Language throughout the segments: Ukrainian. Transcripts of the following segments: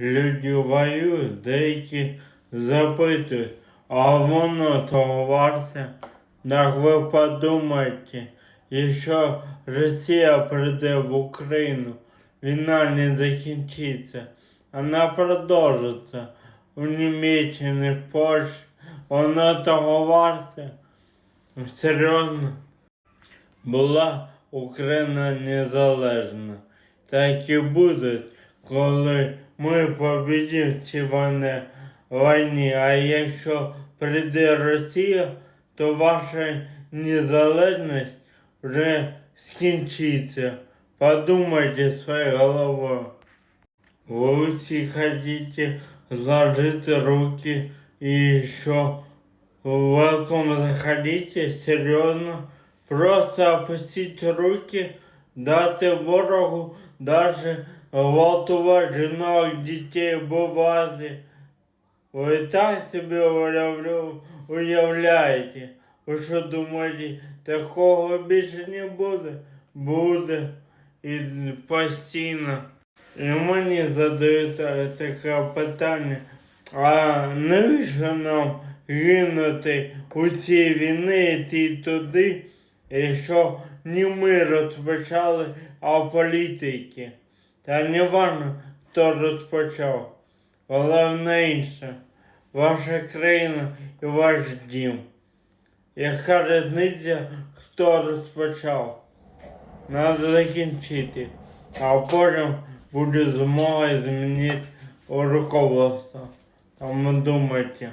люди воюють, деякі запитують, а воно того варте? Так ви подумайте, якщо Росія прийде в Україну, війна не закінчиться, вона продовжиться у Німеччині, в Польщі, воно того варте. Серйозно була Україна незалежна. Так і буде, коли ми побідемо в цій війні. А якщо прийде Росія, то ваша незалежність вже скінчиться. Подумайте своєю головою. Ви всі хотите сложить руки и еще welcome заходите, серьезно. Просто опустить руки, дати ворогу, даже гвалтувати жінок, дітей, бувати. Ви так собі уявля- уявляєте. Ви що думаєте, такого більше не буде? Буде і постійно. І мені задають таке питання, а навіщо нам гинути у цій війні йти туди, якщо не ми розпочали, а політики? Та не важно, хто розпочав. Головне інше, ваша країна і ваш дім. Яка різниця, хто розпочав? Надо закінчити, а потім буде змога змінити руководство. Тому думайте.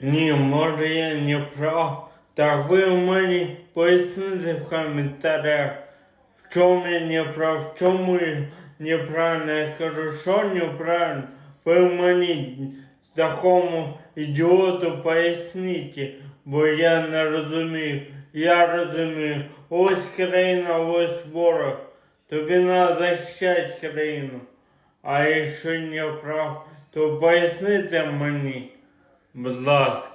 Ні, може я не прав. Так ви мені поясните в коментарях, чому я не прав, в чому я неправильно. Я кажу, що неправильно. Ви мені такому ідіоту поясніть, бо я не розумію. Я розумію, ось країна, ось ворог. Тобі треба захищати країну. А якщо не прав, то поясните мені, будь ласка.